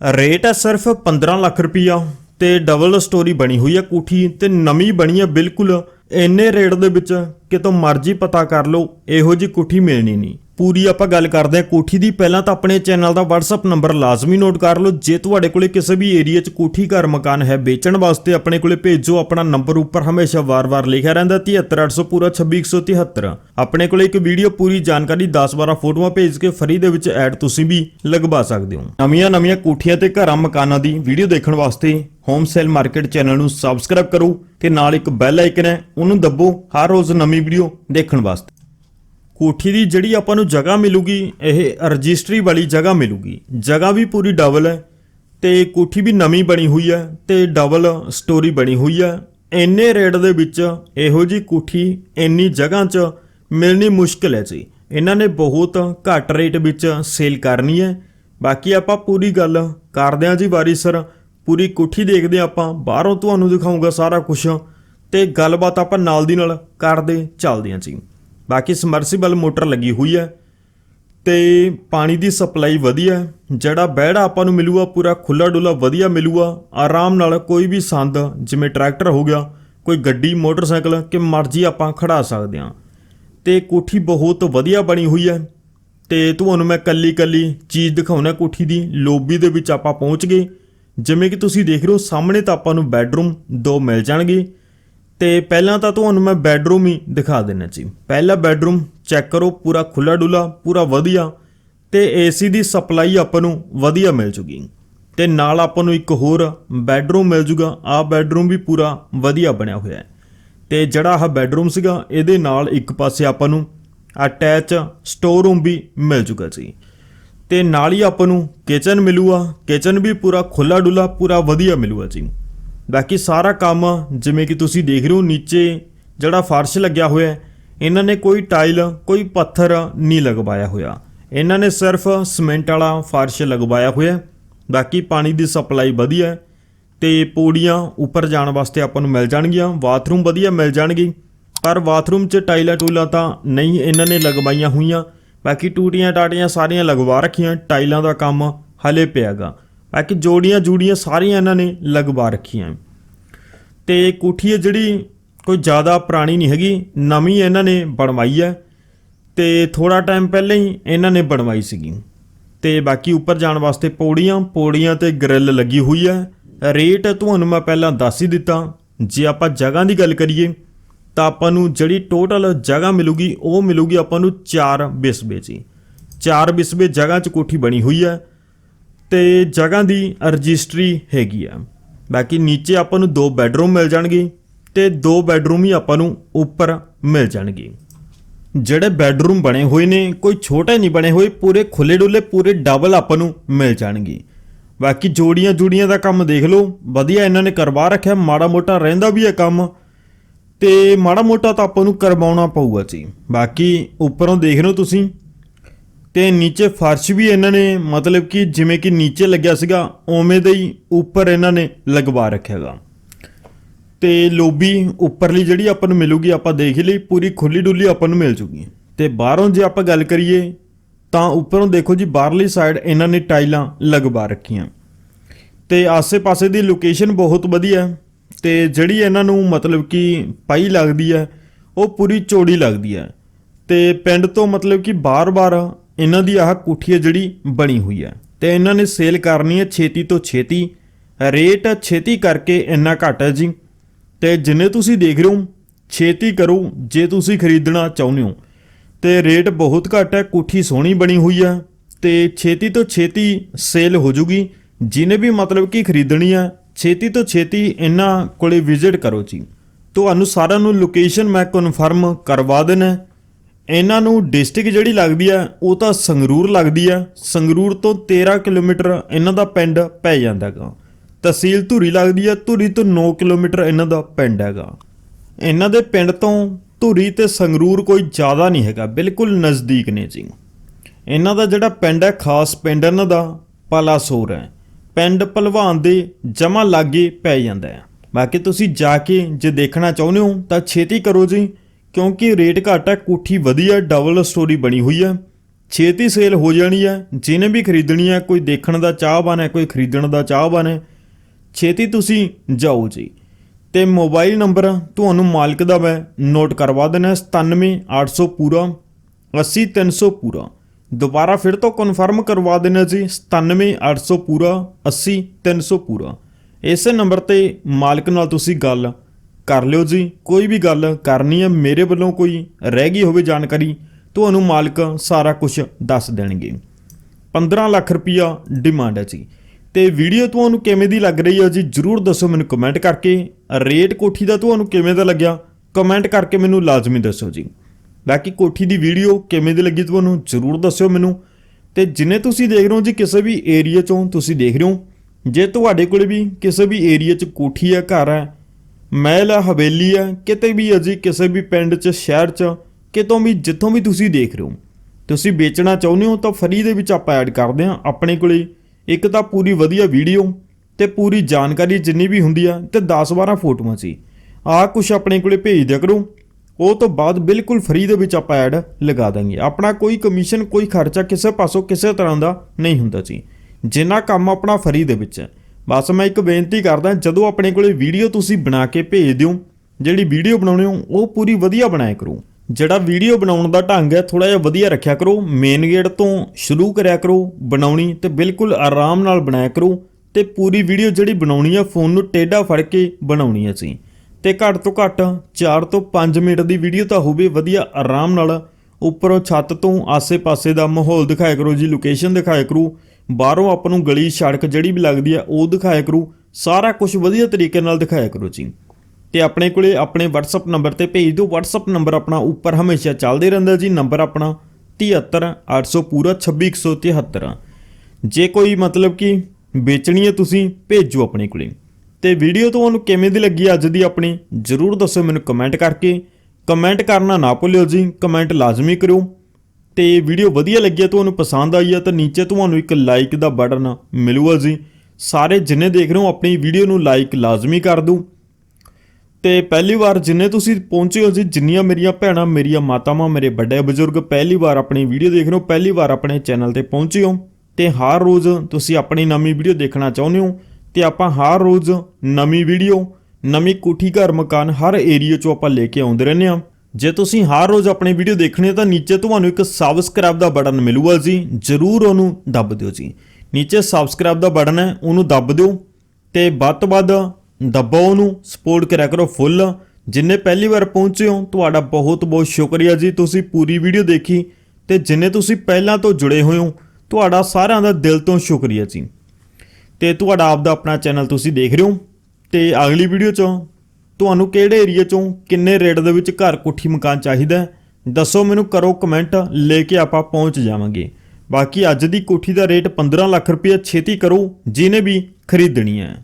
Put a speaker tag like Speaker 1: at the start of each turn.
Speaker 1: Rate ਹੈ ਸਿਰਫ 15 ਲੱਖ ਰੁਪਈਆ ਤੇ ਡਬਲ ਸਟੋਰੀ ਬਣੀ ਹੋਈ ਹੈ ਕੋਠੀ ਤੇ ਨਵੀਂ ਬਣੀ ਹੈ ਬਿਲਕੁਲ। ਇੰਨੇ ਰੇਟ ਦੇ ਵਿੱਚ ਕਿਤੋਂ ਮਰਜ਼ੀ ਪਤਾ ਕਰ ਲਓ, ਇਹੋ ਜੀ ਕੋਠੀ ਮਿਲਣੀ ਨਹੀਂ। ਪੂਰੀ ਆਪਾਂ ਗੱਲ ਕਰਦੇ ਹਾਂ ਕੋਠੀ ਦੀ। ਪਹਿਲਾਂ ਤਾਂ ਆਪਣੇ ਚੈਨਲ ਦਾ WhatsApp ਨੰਬਰ ਲਾਜ਼ਮੀ ਨੋਟ ਕਰ ਲਓ। ਜੇ ਤੁਹਾਡੇ ਕੋਲੇ ਕਿਸੇ ਵੀ ਏਰੀਆ 'ਚ ਕੋਠੀ ਘਰ ਮਕਾਨ ਹੈ, ਵੇਚਣ ਵਾਸਤੇ ਆਪਣੇ ਕੋਲੇ ਭੇਜੋ। ਆਪਣਾ ਨੰਬਰ ਉੱਪਰ ਹਮੇਸ਼ਾ ਵਾਰ-ਵਾਰ ਲਿਖਿਆ ਰਹਿੰਦਾ 73800 ਪੂਰਾ 26173 ਆਪਣੇ ਕੋਲੇ ਇੱਕ ਵੀਡੀਓ ਪੂਰੀ ਜਾਣਕਾਰੀ 10-12 ਫੋਟੋਆਂ ਭੇਜ ਕੇ ਫਰੀ ਦੇ ਵਿੱਚ ਐਡ ਤੁਸੀਂ ਵੀ ਲਗਵਾ ਸਕਦੇ ਹੋ। ਨਵੀਆਂ-ਨਵੀਆਂ ਕੋਠੀਆਂ ਤੇ ਘਰਾਂ ਮਕਾਨਾਂ ਦੀ ਵੀਡੀਓ ਦੇਖਣ ਵਾਸਤੇ ਹੋਮ ਸੇਲ ਮਾਰਕੀਟ ਚੈਨਲ ਨੂੰ ਸਬਸਕ੍ਰਾਈਬ ਕਰੋ ਤੇ ਨਾਲ ਇੱਕ ਬੈਲ ਆਈਕਨ ਹੈ, ਉਹਨੂੰ ਦੱਬੋ। ਹਰ ਰੋਜ਼ ਨਵੀਂ ਵੀਡੀਓ ਦੇਖਣ ਵਾਸਤੇ। ਕੋਠੀ ਦੀ ਜਿਹੜੀ ਆਪਾਂ ਨੂੰ ਜਗ੍ਹਾ ਮਿਲੂਗੀ, ਇਹ ਰਜਿਸਟਰੀ ਵਾਲੀ ਜਗ੍ਹਾ ਮਿਲੂਗੀ। ਜਗ੍ਹਾ ਵੀ ਪੂਰੀ ਡਬਲ ਹੈ ਤੇ ਕੋਠੀ ਵੀ ਨਵੀਂ ਬਣੀ ਹੋਈ ਹੈ ਤੇ ਡਬਲ ਸਟੋਰੀ ਬਣੀ ਹੋਈ ਹੈ। ਇੰਨੇ ਰੇਟ ਦੇ ਵਿੱਚ ਇਹੋ ਜੀ ਕੋਠੀ ਇੰਨੀ ਜਗ੍ਹਾ 'ਚ ਮਿਲਣੀ ਮੁਸ਼ਕਲ ਹੈ ਜੀ। ਇਹਨਾਂ ਨੇ ਬਹੁਤ ਘੱਟ ਰੇਟ ਵਿੱਚ ਸੇਲ ਕਰਨੀ ਹੈ। ਬਾਕੀ ਆਪਾਂ ਪੂਰੀ ਗੱਲ ਕਰਦੇ ਹਾਂ ਜੀ ਵਾਰੀ ਸਰ। ਪੂਰੀ ਕੋਠੀ ਦੇਖਦੇ ਹਾਂ ਆਪਾਂ। ਬਾਹਰੋਂ ਤੁਹਾਨੂੰ ਦਿਖਾਉਂਗਾ ਸਾਰਾ ਕੁਝ ਤੇ ਗੱਲਬਾਤ ਆਪਾਂ ਨਾਲ ਦੀ ਨਾਲ ਕਰਦੇ ਚੱਲਦੇ ਹਾਂ ਜੀ। ਬਾਕੀ ਸਮਰਸੀਬਲ ਮੋਟਰ ਲੱਗੀ ਹੋਈ ਹੈ ਤੇ ਪਾਣੀ ਦੀ ਸਪਲਾਈ ਵਧੀਆ ਜਿਹੜਾ ਬਹਿੜਾ ਆਪਾਂ ਨੂੰ ਮਿਲੂਗਾ, ਪੂਰਾ ਖੁੱਲਾ ਡੁੱਲਾ ਵਧੀਆ ਮਿਲੂਗਾ। ਆਰਾਮ ਨਾਲ ਕੋਈ ਵੀ ਸੰਦ, ਜਿਵੇਂ ਟਰੈਕਟਰ ਹੋ ਗਿਆ, ਕੋਈ ਗੱਡੀ, ਮੋਟਰਸਾਈਕਲ ਕਿ ਮਰਜ਼ੀ ਆਪਾਂ ਖੜਾ ਸਕਦੇ ਹਾਂ। ਤੇ ਕੋਠੀ ਬਹੁਤ ਵਧੀਆ ਬਣੀ ਹੋਈ ਹੈ। ਤੇ ਤੁਹਾਨੂੰ ਮੈਂ ਕੱਲੀ ਕੱਲੀ ਚੀਜ਼ ਦਿਖਾਉਣਾ ਕੋਠੀ ਦੀ। ਲੋਬੀ ਦੇ ਵਿੱਚ ਆਪਾਂ ਪਹੁੰਚ ਗਏ। ਜਿਵੇਂ ਕਿ ਤੁਸੀਂ ਦੇਖ ਰਹੇ ਹੋ, ਸਾਹਮਣੇ ਤਾਂ ਆਪਾਂ ਨੂੰ ਬੈੱਡਰੂਮ ਦੋ ਮਿਲ ਜਾਣਗੇ। ਤੇ ਪਹਿਲਾਂ ਤਾਂ ਤੁਹਾਨੂੰ ਮੈਂ ਬੈੱਡਰੂਮ ਹੀ ਦਿਖਾ ਦੇਣਾ ਜੀ ਪਹਿਲਾ ਬੈੱਡਰੂਮ ਚੈੱਕ ਕਰੋ, ਪੂਰਾ ਖੁੱਲਾ ਡੁੱਲਾ ਪੂਰਾ ਵਧੀਆ ਤੇ ਏਸੀ ਦੀ ਸਪਲਾਈ ਆਪਾਂ ਨੂੰ ਵਧੀਆ ਮਿਲ ਜੂਗੀ। ਤੇ ਨਾਲ ਆਪਾਂ ਨੂੰ ਇੱਕ ਹੋਰ ਬੈੱਡਰੂਮ ਮਿਲ ਜੂਗਾ, ਆਹ ਬੈੱਡਰੂਮ ਵੀ ਪੂਰਾ ਵਧੀਆ ਬਣਿਆ ਹੋਇਆ ਹੈ। ਤੇ ਜਿਹੜਾ ਆਹ ਬੈੱਡਰੂਮ ਸੀਗਾ, ਇਹਦੇ ਨਾਲ ਇੱਕ ਪਾਸੇ ਆਪਾਂ ਨੂੰ ਅਟੈਚ ਸਟੋਰ ਰੂਮ ਵੀ ਮਿਲ ਜੂਗਾ ਜੀ। ਤੇ ਨਾਲ ਹੀ ਆਪਾਂ ਨੂੰ ਕਿਚਨ ਮਿਲੂਗਾ ਕਿਚਨ ਵੀ ਪੂਰਾ ਖੁੱਲਾ ਡੁੱਲਾ ਪੂਰਾ ਵਧੀਆ ਮਿਲੂਗਾ ਜੀ। ਬਾਕੀ ਸਾਰਾ ਕੰਮ ਜਿਵੇਂ ਕਿ ਤੁਸੀਂ ਦੇਖ ਰਹੇ ਹੋ ਨੀਚੇ ਜਿਹੜਾ ਫਰਸ਼ ਲੱਗਿਆ ਹੋਇਆ ਹੈ, ਇਹਨਾਂ ਨੇ ਕੋਈ ਟਾਈਲ, ਕੋਈ ਪੱਥਰ ਨਹੀਂ ਲਗਵਾਇਆ ਹੋਇਆ। ਇਹਨਾਂ ਨੇ ਸਿਰਫ ਸੀਮੈਂਟ ਵਾਲਾ ਫਰਸ਼ ਲਗਵਾਇਆ ਹੋਇਆ ਬਾਕੀ ਪਾਣੀ ਦੀ ਸਪਲਾਈ ਵਧੀਆ ਹੈ ਤੇ ਪੌੜੀਆਂ ਉੱਪਰ ਜਾਣ ਵਾਸਤੇ ਆਪਾਂ ਨੂੰ ਮਿਲ ਜਾਣਗੀਆਂ, ਬਾਥਰੂਮ ਵਧੀਆ ਮਿਲ ਜਾਣਗੇ। ਪਰ ਬਾਥਰੂਮ 'ਚ ਟਾਈਲਾਂ ਟੂਲਾਂ ਤਾਂ ਨਹੀਂ ਇਹਨਾਂ ਨੇ ਲਗਵਾਈਆਂ ਹੋਈਆਂ। ਬਾਕੀ ਟੂਟੀਆਂ ਟਾਟੀਆਂ ਸਾਰੀਆਂ ਲਗਵਾ ਰੱਖੀਆਂ, ਟਾਈਲਾਂ ਦਾ ਕੰਮ ਹਲੇ ਪਿਆਗਾ ਬਾਕੀ ਜੋੜੀਆਂ ਜੂੜੀਆਂ ਸਾਰੀਆਂ ਇਹਨਾਂ ਨੇ ਲਗਵਾ ਰੱਖੀਆਂ ਤੇ ਕੋਠੀ ਹੈ ਜਿਹੜੀ ਕੋਈ ਜ਼ਿਆਦਾ ਪੁਰਾਣੀ ਨਹੀਂ ਹੈਗੀ, ਨਵੀਂ ਇਹਨਾਂ ਨੇ ਬਣਵਾਈ ਹੈ ਤੇ ਥੋੜਾ ਟਾਈਮ ਪਹਿਲਾਂ ਹੀ ਇਹਨਾਂ ਨੇ ਬਣਵਾਈ ਸੀਗੀ। ਤੇ ਬਾਕੀ ਉੱਪਰ ਜਾਣ ਵਾਸਤੇ ਪੌੜੀਆਂ ਪੌੜੀਆਂ ਤੇ ਗ੍ਰਿਲ ਲੱਗੀ ਹੋਈ ਹੈ। ਰੇਟ ਤੁਹਾਨੂੰ ਮੈਂ ਪਹਿਲਾਂ ਦੱਸ ਹੀ ਦਿੱਤਾ। ਜੇ ਆਪਾਂ ਜਗ੍ਹਾ ਦੀ ਗੱਲ ਕਰੀਏ, ਤਾਂ ਆਪਾਂ ਨੂੰ ਜਿਹੜੀ ਟੋਟਲ ਜਗ੍ਹਾ ਮਿਲੂਗੀ, ਉਹ ਮਿਲੂਗੀ ਆਪਾਂ ਨੂੰ 4 ਬਿਸਬੇ ਜੀ 4 ਬਿਸਬੇ ਜਗ੍ਹਾ 'ਚ ਕੋਠੀ ਬਣੀ ਹੋਈ ਹੈ। ਤੇ ਜਗ੍ਹਾ ਦੀ ਰਜਿਸਟਰੀ ਹੈਗੀ ਆ। ਬਾਕੀ ਨੀਚੇ ਆਪਾਂ ਨੂੰ ਦੋ ਬੈੱਡਰੂਮ ਮਿਲ ਜਾਣਗੇ ਤੇ ਦੋ ਬੈੱਡਰੂਮ ਹੀ ਆਪਾਂ ਨੂੰ ਉੱਪਰ ਮਿਲ ਜਾਣਗੇ। ਜਿਹੜੇ ਬੈੱਡਰੂਮ ਬਣੇ ਹੋਏ ਨੇ, ਕੋਈ ਛੋਟੇ ਨਹੀਂ ਬਣੇ ਹੋਏ, ਪੂਰੇ ਖੁੱਲੇ ਡੁੱਲੇ ਪੂਰੇ ਡਬਲ ਆਪਾਂ ਨੂੰ ਮਿਲ ਜਾਣਗੇ। ਬਾਕੀ ਜੋੜੀਆਂ ਜੁੜੀਆਂ ਦਾ ਕੰਮ ਦੇਖ ਲਓ, ਵਧੀਆ ਇਹਨਾਂ ਨੇ ਕਰਵਾ ਰੱਖਿਆ ਮਾੜਾ ਮੋਟਾ ਰਹਿੰਦਾ ਵੀ ਹੈ ਕੰਮ, ਤੇ ਮਾੜਾ ਮੋਟਾ ਤਾਂ ਆਪਾਂ ਨੂੰ ਕਰਵਾਉਣਾ ਪਊਗਾ ਜੀ। ਬਾਕੀ ਉੱਪਰੋਂ ਦੇਖ ਰਹੇ ਤੁਸੀਂ ਤੇ ਨੀਚੇ ਫਰਸ਼ ਵੀ ਇਹਨਾਂ ਨੇ, ਮਤਲਬ ਕਿ ਜਿਵੇਂ ਕਿ ਨੀਚੇ ਲੱਗਿਆ ਸੀਗਾ, ਉਵੇਂ ਦਾ ਹੀ ਉੱਪਰ ਇਹਨਾਂ ਨੇ ਲਗਵਾ ਰੱਖਿਆਗਾ। ਤੇ ਲੋਬੀ ਉੱਪਰਲੀ ਜਿਹੜੀ ਆਪਾਂ ਨੂੰ ਮਿਲੂਗੀ, ਆਪਾਂ ਦੇਖ ਲਈ, ਪੂਰੀ ਖੁੱਲੀ ਡੁੱਲੀ ਆਪਾਂ ਨੂੰ ਮਿਲ ਜੂਗੀ। ਤੇ ਬਾਹਰੋਂ ਜੇ ਆਪਾਂ ਗੱਲ ਕਰੀਏ, ਤਾਂ ਉੱਪਰੋਂ ਦੇਖੋ ਜੀ, ਬਾਹਰਲੀ ਸਾਈਡ ਇਹਨਾਂ ਨੇ ਟਾਈਲਾਂ ਲਗਵਾ ਰੱਖੀਆਂ। ਤੇ ਆਸੇ-ਪਾਸੇ ਦੀ ਲੋਕੇਸ਼ਨ ਬਹੁਤ ਵਧੀਆ ਹੈ ਤੇ ਜਿਹੜੀ ਇਹਨਾਂ ਨੂੰ ਮਤਲਬ ਕਿ ਪਾਈ ਲੱਗਦੀ ਹੈ, ਉਹ ਪੂਰੀ ਚੌੜੀ ਲੱਗਦੀ ਹੈ। ਤੇ ਪਿੰਡ ਤੋਂ ਮਤਲਬ ਕਿ ਬਾਰ-ਬਾਰ ਇਹਨਾਂ ਦੀ ਆਹ ਕੋਠੀ ਹੈ ਜਿਹੜੀ ਬਣੀ ਹੋਈ ਹੈ ਤੇ ਇਹਨਾਂ ਨੇ ਸੇਲ ਕਰਨੀ ਹੈ ਛੇਤੀ ਤੋਂ ਛੇਤੀ। ਰੇਟ ਛੇਤੀ ਕਰਕੇ ਇੰਨਾ ਘੱਟ ਹੈ ਜੀ। ਤੇ ਜਿੰਨੇ ਤੁਸੀਂ ਦੇਖ ਰਹੇ ਹੋ, ਛੇਤੀ ਕਰੋ ਜੇ ਤੁਸੀਂ ਖਰੀਦਣਾ ਚਾਹੁੰਦੇ ਹੋ। ਤੇ ਰੇਟ ਬਹੁਤ ਘੱਟ ਹੈ, ਕੋਠੀ ਸੋਹਣੀ ਬਣੀ ਹੋਈ ਹੈ ਤੇ ਛੇਤੀ ਤੋਂ ਛੇਤੀ ਸੇਲ ਹੋ ਜੂਗੀ। ਜਿਹਨੇ ਵੀ ਮਤਲਬ ਕਿ ਖਰੀਦਣੀ ਹੈ, ਛੇਤੀ ਤੋਂ ਛੇਤੀ ਇਹਨਾਂ ਕੋਲੇ ਵਿਜ਼ਿਟ ਕਰੋ ਜੀ। ਤੁਹਾਨੂੰ ਸਾਰਿਆਂ ਨੂੰ ਲੋਕੇਸ਼ਨ ਮੈਂ ਕਨਫਰਮ ਕਰਵਾ ਦੇਣਾ ਇਹਨਾਂ ਨੂੰ ਡਿਸਟ੍ਰਿਕਟ ਜਿਹੜੀ ਲੱਗਦੀ ਹੈ ਉਹ ਤਾਂ ਸੰਗਰੂਰ ਲੱਗਦੀ ਹੈ ਸੰਗਰੂਰ ਤੋਂ 13 ਕਿਲੋਮੀਟਰ ਇਹਨਾਂ ਦਾ ਪਿੰਡ ਪੈ ਜਾਂਦਾ ਗਾ। ਤਹਿਸੀਲ ਧੂਰੀ ਲੱਗਦੀ ਹੈ ਧੂਰੀ ਤੋਂ 9 ਕਿਲੋਮੀਟਰ ਇਹਨਾਂ ਦਾ ਪਿੰਡ ਹੈਗਾ। ਇਹਨਾਂ ਦੇ ਪਿੰਡ ਤੋਂ ਧੂਰੀ ਤੇ ਸੰਗਰੂਰ ਕੋਈ ਜ਼ਿਆਦਾ ਨਹੀਂ ਹੈਗਾ, ਬਿਲਕੁਲ ਨਜ਼ਦੀਕ ਨੇ ਜੀ। ਇਹਨਾਂ ਦਾ ਜਿਹੜਾ ਪਿੰਡ ਹੈ, ਖਾਸ ਪਿੰਡ ਇਹਨਾਂ ਦਾ, ਪਲਾਸੋਰ ਹੈ। ਪਿੰਡ ਭਲਵਾਨ ਦੇ ਜਮਾ ਲਾਗੇ ਪੈ ਜਾਂਦਾ ਹੈ। ਬਾਕੀ ਤੁਸੀਂ ਜਾ ਕੇ ਜੇ ਦੇਖਣਾ ਚਾਹੁੰਦੇ ਹੋ, ਤਾਂ ਛੇਤੀ ਕਰੋ ਜੀ। ਕਿਉਂਕਿ ਰੇਟ ਘੱਟ ਹੈ ਕੋਠੀ ਵਧੀਆ ਡਬਲ ਸਟੋਰੀ ਬਣੀ ਹੋਈ ਹੈ ਛੇਤੀ ਸੇਲ ਹੋ ਜਾਣੀ ਹੈ ਜਿਹਨੇ ਵੀ ਖਰੀਦਣੀ ਹੈ ਕੋਈ ਦੇਖਣ ਦਾ ਚਾਹਵਾਨ ਹੈ ਕੋਈ ਖਰੀਦਣ ਦਾ ਚਾਹਵਾਨ ਹੈ ਛੇਤੀ ਤੁਸੀਂ ਜਾਓ ਜੀ। ਤੇ ਮੋਬਾਈਲ ਨੰਬਰ ਤੁਹਾਨੂੰ ਮਾਲਕ ਦਾ ਮੈਂ ਨੋਟ ਕਰਵਾ ਦੇਣਾ 97800 ਪੂਰਾ 80300 ਪੂਰਾ। ਦੁਬਾਰਾ ਫਿਰ ਤੋਂ ਕਨਫਰਮ ਕਰਵਾ ਦੇਣਾ ਜੀ 97800 ਪੂਰਾ 80300 ਪੂਰਾ। ਇਸੇ ਨੰਬਰ ਤੇ ਮਾਲਕ ਨਾਲ ਤੁਸੀਂ ਗੱਲ ਕਰ ਲਿਓ ਜੀ, ਕੋਈ ਵੀ ਗੱਲ ਕਰਨੀ ਹੈ ਮੇਰੇ ਵੱਲੋਂ ਕੋਈ ਰਹਿ ਗਈ ਹੋਵੇ ਜਾਣਕਾਰੀ, ਤੁਹਾਨੂੰ ਮਾਲਕ ਸਾਰਾ ਕੁਝ ਦੱਸ ਦੇਣਗੇ। 15 ਲੱਖ ਰੁਪਈਆ ਡਿਮਾਂਡ ਹੈ ਜੀ। ਤੇ ਵੀਡੀਓ ਤੁਹਾਨੂੰ ਕਿਵੇਂ ਦੀ ਲੱਗ ਰਹੀ ਹੈ ਜੀ, ਜਰੂਰ ਦੱਸੋ ਮੈਨੂੰ ਕਮੈਂਟ ਕਰਕੇ। ਰੇਟ ਕੋਠੀ ਦਾ ਤੁਹਾਨੂੰ ਕਿਵੇਂ ਦਾ ਲੱਗਿਆ ਕਮੈਂਟ ਕਰਕੇ ਮੈਨੂੰ ਲਾਜ਼ਮੀ ਦੱਸੋ ਜੀ। ਬਾਕੀ ਕੋਠੀ ਦੀ ਵੀਡੀਓ ਕਿਵੇਂ ਦੀ ਲੱਗੀ ਤੁਹਾਨੂੰ ਜਰੂਰ ਦੱਸਿਓ ਮੈਨੂੰ। ਤੇ ਜਿੰਨੇ ਤੁਸੀਂ ਦੇਖ ਰਹੇ ਹੋ ਜੀ ਕਿਸੇ ਵੀ ਏਰੀਆ ਚੋਂ ਤੁਸੀਂ ਦੇਖ ਰਹੇ ਹੋ, ਜੇ ਤੁਹਾਡੇ ਕੋਲ ਵੀ ਕਿਸੇ ਵੀ ਏਰੀਆ 'ਚ ਕੋਠੀ ਹੈ ਘਰ ਹੈ ਮਹਿਲ ਹੈ ਹਵੇਲੀ ਹੈ ਕਿਤੇ ਵੀ ਅਜੀ ਕਿਸੇ ਵੀ ਪਿੰਡ 'ਚ, ਸ਼ਹਿਰ 'ਚ, ਕਿਤੋਂ ਵੀ, ਜਿੱਥੋਂ ਵੀ ਤੁਸੀਂ ਦੇਖ ਰਹੇ ਹੋ। ਤੁਸੀਂ ਵੇਚਣਾ ਚਾਹੁੰਦੇ ਹੋ ਤਾਂ ਫਰੀ ਦੇ ਵਿੱਚ ਆਪਾਂ ਐਡ ਕਰਦੇ ਹਾਂ ਆਪਣੇ ਕੋਲੇ। ਇੱਕ ਤਾਂ ਪੂਰੀ ਵਧੀਆ ਵੀਡੀਓ ਤੇ ਪੂਰੀ ਜਾਣਕਾਰੀ ਜਿੰਨੀ ਵੀ ਹੁੰਦੀ ਆ ਤੇ 10-12 ਫੋਟੋਆਂ ਸੀ। ਆਹ ਕੁਝ ਆਪਣੇ ਕੋਲੇ ਭੇਜ ਦਿਆ ਕਰੋ। ਉਹ ਤੋਂ ਬਾਅਦ ਬਿਲਕੁਲ ਫਰੀ ਦੇ ਵਿੱਚ ਆਪਾਂ ਐਡ ਲਗਾ ਦਾਂਗੇ। ਆਪਣਾ ਕੋਈ ਕਮਿਸ਼ਨ ਕੋਈ ਖਰਚਾ ਕਿਸੇ ਪਾਸੋਂ ਕਿਸੇ ਤਰ੍ਹਾਂ ਦਾ ਨਹੀਂ ਹੁੰਦਾ ਜੀ। ਜਿੰਨਾ ਕੰਮ ਆਪਣਾ ਫਰੀ ਦੇ ਵਿੱਚ ਹੈ। ਬਸ ਮੈਂ ਇੱਕ ਬੇਨਤੀ ਕਰਦਾ, ਜਦੋਂ ਆਪਣੇ ਕੋਲੇ ਵੀਡੀਓ ਤੁਸੀਂ ਬਣਾ ਕੇ ਭੇਜ ਦਿਓ, ਜਿਹੜੀ ਵੀਡੀਓ ਬਣਾਉਣੇ ਹੋ, ਉਹ ਪੂਰੀ ਵਧੀਆ ਬਣਾਇਆ ਕਰੋ। ਜਿਹੜਾ ਵੀਡੀਓ ਬਣਾਉਣ ਦਾ ਢੰਗ ਹੈ ਥੋੜਾ ਜਿਹਾ ਵਧੀਆ ਰੱਖਿਆ ਕਰੋ ਮੇਨ ਗੇਟ ਤੋਂ ਸ਼ੁਰੂ ਕਰਿਆ ਕਰੋ ਬਣਾਉਣੀ, ਤੇ ਬਿਲਕੁਲ ਆਰਾਮ ਨਾਲ ਬਣਾਇਆ ਕਰੋ, ਤੇ ਪੂਰੀ ਵੀਡੀਓ ਜਿਹੜੀ ਬਣਾਉਣੀ ਆ ਫੋਨ ਨੂੰ ਟੇਢਾ ਫੜ ਕੇ ਬਣਾਉਣੀ ਹੈ ਸੀ ਤੇ ਘੱਟ ਤੋਂ ਘੱਟ 4 ਤੋਂ 5 ਮਿੰਟ ਦੀ ਵੀਡੀਓ ਤਾਂ ਹੋਵੇ, ਵਧੀਆ ਆਰਾਮ ਨਾਲ ਉੱਪਰੋਂ ਛੱਤ ਤੋਂ ਆਸੇ-ਪਾਸੇ ਦਾ ਮਾਹੌਲ ਦਿਖਾਇਆ ਕਰੋ ਜੀ ਲੋਕੇਸ਼ਨ ਦਿਖਾਇਆ ਕਰੋ ਬਾਹਰੋਂ ਆਪਾਂ ਨੂੰ ਗਲੀ, ਸੜਕ ਜਿਹੜੀ ਵੀ ਲੱਗਦੀ ਆ, ਉਹ ਦਿਖਾਇਆ ਕਰੋ। ਸਾਰਾ ਕੁਝ ਵਧੀਆ ਤਰੀਕੇ ਨਾਲ ਦਿਖਾਇਆ ਕਰੋ ਜੀ। ਤੇ ਆਪਣੇ ਕੋਲੇ ਆਪਣੇ WhatsApp ਨੰਬਰ ਤੇ ਭੇਜ ਦਿਓ। WhatsApp ਨੰਬਰ ਆਪਣਾ ਉੱਪਰ ਹਮੇਸ਼ਾ ਚੱਲਦੇ ਰਹਿੰਦਾ ਜੀ। ਨੰਬਰ ਆਪਣਾ 73800 ਪੂਰਾ 26173 ਜੇ ਕੋਈ ਮਤਲਬ ਕਿ ਵੇਚਣੀ ਹੈ ਤੁਸੀਂ, ਭੇਜੋ ਆਪਣੇ ਕੋਲੇ। ਤੇ ਵੀਡੀਓ ਤੁਹਾਨੂੰ ਕਿਵੇਂ ਦੀ ਲੱਗੀ ਅੱਜ ਦੀ ਆਪਣੀ, ਜਰੂਰ ਦੱਸੋ ਮੈਨੂੰ ਕਮੈਂਟ ਕਰਕੇ। ਕਮੈਂਟ ਕਰਨਾ ਨਾ ਭੁੱਲਿਓ ਜੀ। ਕਮੈਂਟ ਲਾਜ਼ਮੀ ਕਰਿਓ। ਤੇ ਵੀਡੀਓ ਵਧੀਆ ਲੱਗੀ ਹੈ, ਤੁਹਾਨੂੰ ਪਸੰਦ ਆਈ ਹੈ, ਤਾਂ ਨੀਚੇ ਤੁਹਾਨੂੰ ਇੱਕ ਲਾਈਕ ਦਾ ਬਟਨ ਮਿਲੂਗਾ ਜੀ। ਸਾਰੇ ਜਿੰਨੇ ਦੇਖ ਰਹੇ ਹੋ, ਆਪਣੀ ਵੀਡੀਓ ਨੂੰ ਲਾਈਕ ਲਾਜ਼ਮੀ ਕਰ ਦਿਓ। ਤੇ ਪਹਿਲੀ ਵਾਰ ਜਿੰਨੇ ਤੁਸੀਂ ਪਹੁੰਚੇ ਹੋ ਜੀ, ਜਿੰਨੀਆਂ ਮੇਰੀਆਂ ਭੈਣਾਂ, ਮੇਰੀਆਂ ਮਾਤਾਵਾਂ, ਮੇਰੇ ਵੱਡੇ ਬਜ਼ੁਰਗ, ਪਹਿਲੀ ਵਾਰ ਆਪਣੀ ਵੀਡੀਓ ਦੇਖ ਰਹੇ ਹੋ, ਪਹਿਲੀ ਵਾਰ ਆਪਣੇ ਚੈਨਲ ਤੇ ਪਹੁੰਚੇ ਹੋ, ਤੇ ਹਰ ਰੋਜ਼ ਤੁਸੀਂ ਆਪਣੀ ਨਵੀਂ ਵੀਡੀਓ ਦੇਖਣਾ ਚਾਹੁੰਦੇ ਹੋ, ਤੇ ਆਪਾਂ ਹਰ ਰੋਜ਼ ਨਵੀਂ ਵੀਡੀਓ, ਨਵੀਂ ਕੋਠੀ ਘਰ ਮਕਾਨ ਹਰ ਏਰੀਆ ਚੋਂ ਆਪਾਂ ਲੈ ਕੇ ਆਉਂਦੇ ਰਹਿੰਦੇ ਹਾਂ। ਜੇ ਤੁਸੀਂ ਹਰ ਰੋਜ਼ ਆਪਣੀ ਵੀਡੀਓ ਦੇਖਣੀ ਹੈ ਤਾਂ ਨੀਚੇ ਤੁਹਾਨੂੰ ਇੱਕ ਸਬਸਕ੍ਰਾਈਬ ਦਾ ਬਟਨ ਮਿਲੂਗਾ ਜੀ, ਜਰੂਰ ਉਹਨੂੰ ਦੱਬ ਦਿਓ ਜੀ। ਨੀਚੇ ਸਬਸਕ੍ਰਾਈਬ ਦਾ ਬਟਨ ਹੈ, ਉਹਨੂੰ ਦੱਬ ਦਿਓ ਤੇ ਵੱਧ ਤੋਂ ਵੱਧ ਦੱਬੋ ਉਹਨੂੰ ਸਪੋਰਟ ਕਰਿਆ ਕਰੋ ਫੁੱਲ ਜਿੰਨੇ ਪਹਿਲੀ ਵਾਰ ਪਹੁੰਚੇ ਹੋ, ਤੁਹਾਡਾ ਬਹੁਤ ਬਹੁਤ ਸ਼ੁਕਰੀਆ ਜੀ, ਤੁਸੀਂ ਪੂਰੀ ਵੀਡੀਓ ਦੇਖੀ ਤੇ ਜਿੰਨੇ ਤੁਸੀਂ ਪਹਿਲਾਂ ਤੋਂ ਜੁੜੇ ਹੋਏ ਹੋ, ਤੁਹਾਡਾ ਸਾਰਿਆਂ ਦਾ ਦਿਲ ਤੋਂ ਸ਼ੁਕਰੀਆ ਜੀ। ਤੇ ਤੁਹਾਡਾ ਆਪਦਾ ਆਪਣਾ ਚੈਨਲ ਤੁਸੀਂ ਦੇਖ ਰਹੇ ਹੋ ਤੇ ਅਗਲੀ ਵੀਡੀਓ ਚੋਂ ਤੁਹਾਨੂੰ ਕਿਹੜੇ ਏਰੀਆ ਚੋਂ ਕਿੰਨੇ ਰੇਟ ਦੇ ਵਿੱਚ ਘਰ ਕੋਠੀ ਮਕਾਨ ਚਾਹੀਦਾ ਦੱਸੋ ਮੈਨੂੰ, ਕਰੋ ਕਮੈਂਟ, ਲੈ ਕੇ ਆਪਾਂ ਪਹੁੰਚ ਜਾਵਾਂਗੇ। ਬਾਕੀ ਅੱਜ ਦੀ ਕੋਠੀ ਦਾ ਰੇਟ 15 ਲੱਖ ਰੁਪਏ ਛੇਤੀ ਕਰੋ, ਜਿਹਨੇ ਵੀ ਖਰੀਦਣੀ ਹੈ।